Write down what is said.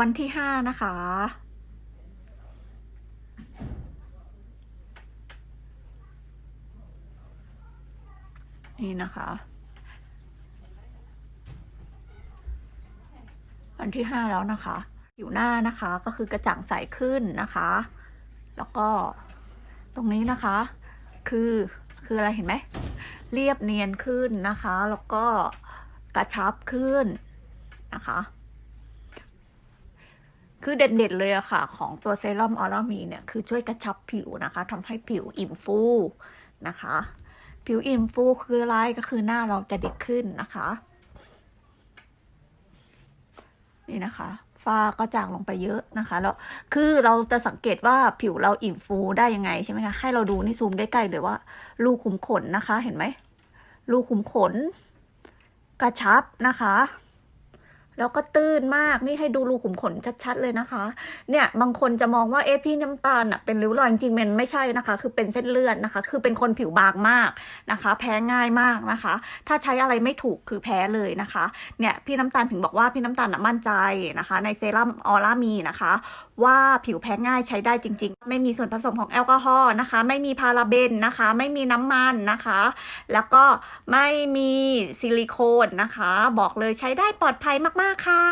วันที่ห้านะคะ นี่นะคะ วันที่ห้าแล้วนะคะผิวหน้านะคะก็คือกระจ่างใสขึ้นนะคะ แล้วก็ตรงนี้นะคะ คือคืออะไรเห็นไหมเรียบเนียนขึ้นนะคะ แล้วก็กระชับขึ้นนะคะ คือเด่นๆเลยอะค่ะ ของตัวเซรั่มออร่ามีเนี่ย คือช่วยกระชับผิวนะคะทำให้ผิวอิ่มฟูนะคะ ผิวอิ่มฟูคืออะไรก็คือหน้าเราจะเด็กขึ้นนะคะ นี่นะคะฝ้าก็จางลงไปเยอะนะคะแล้วคือเราจะสังเกตว่าผิวเราอิ่มฟูได้ยังไงใช่ไหมคะให้เราดูนี่ซูมใกล้ๆเลยว่ารูขุมขนนะคะ เห็นไหมรูขุมขน กระชับนะคะ แล้วก็ตื้นมากนี่ให้ดูรูขุมขนชัดๆเลยนะคะ เนี่ยบางคนจะมองว่าเอ๊ะพี่น้ำตาลอะเป็นริ้วรอยจริงๆมันไม่ใช่นะคะ คือเป็นเส้นเลือดนะคะ คือเป็นคนผิวบางมากนะคะ แพ้ง่ายมากนะคะ ถ้าใช้อะไรไม่ถูกคือแพ้เลยนะคะเนี่ยพี่น้ำตาลถึงบอกว่าพี่น้ำตาลน่ะมั่นใจนะคะ ในเซรั่มออร่ามีนะคะ ว่าผิวแพ้ง่ายใช้ได้จริง ๆ ไม่มีส่วนผสมของแอลกอฮอล์นะคะ ไม่มีพาราเบนนะคะ ไม่มีน้ำมันนะคะ แล้วก็ไม่มีซิลิโคนนะคะ บอกเลยใช้ได้ปลอดภัยมากๆค่ะ